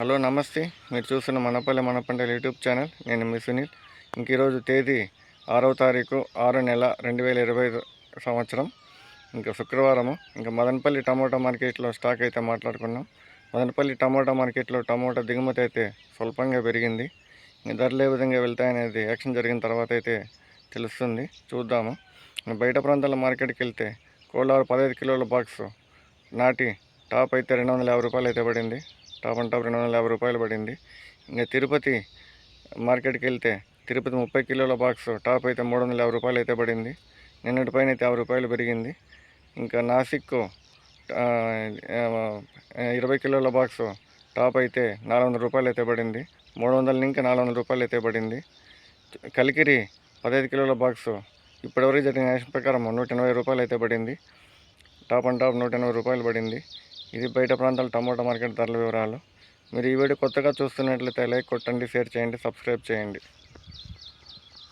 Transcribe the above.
Hello నమస్తే. మీరు చూస్తున్న మనపల్లి మనపంటల యూట్యూబ్ ఛానల్. నేను మీ సునీల్. ఇంక ఈరోజు తేదీ ఆరవ తారీఖు ఆరో నెల రెండు వేల ఇరవై సంవత్సరం. ఇంకా శుక్రవారము. ఇంకా మదనపల్లి టమోటా మార్కెట్లో స్టాక్ అయితే మాట్లాడుకున్నాం. మదనపల్లి టమోటా మార్కెట్లో టమోటా దిగుమతి అయితే స్వల్పంగా పెరిగింది. ఇంకా ధరలు ఏ విధంగా వెళ్తాయనేది యాక్షన్ జరిగిన తర్వాత అయితే తెలుస్తుంది. చూద్దాము. బయట ప్రాంతాల మార్కెట్కి వెళ్తే కోలారు పదహైదు కిలోల బాక్స్ నాటి టాప్ అయితే రెండు వందల యాభై రూపాయలు అయితే పడింది. టాప్ అండ్ టాప్ రెండు వందల యాభై రూపాయలు పడింది. ఇంకా తిరుపతి మార్కెట్కి వెళ్తే తిరుపతి ముప్పై కిలోల బాక్స్ టాప్ అయితే మూడు వందల యాభై రూపాయలు అయితే పడింది. నిన్నటి పైన అయితే యాభై రూపాయలు పెరిగింది. ఇంకా నాసిక్ ఇరవై కిలోల బాక్స్ టాప్ అయితే నాలుగు వందల రూపాయలు అయితే పడింది. మూడు వందల ఇంకా నాలుగు వందల రూపాయలు అయితే పడింది. కలికిరి పదహైదు కిలోల బాక్స్ ఇప్పటివరకు జరిగిన యాక్షన్ ప్రకారం నూట ఎనభై రూపాయలు అయితే పడింది. టాప్ అండ్ టాప్ నూట ఎనభై రూపాయలు పడింది. ఇది బయట ప్రాంతాల టమోటా మార్కెట్ ధరల వివరాలు. మీరు ఈ వీడియో కొత్తగా చూస్తున్నట్లయితే లైక్ కొట్టండి షేర్ చేయండి సబ్స్క్రైబ్ చేయండి.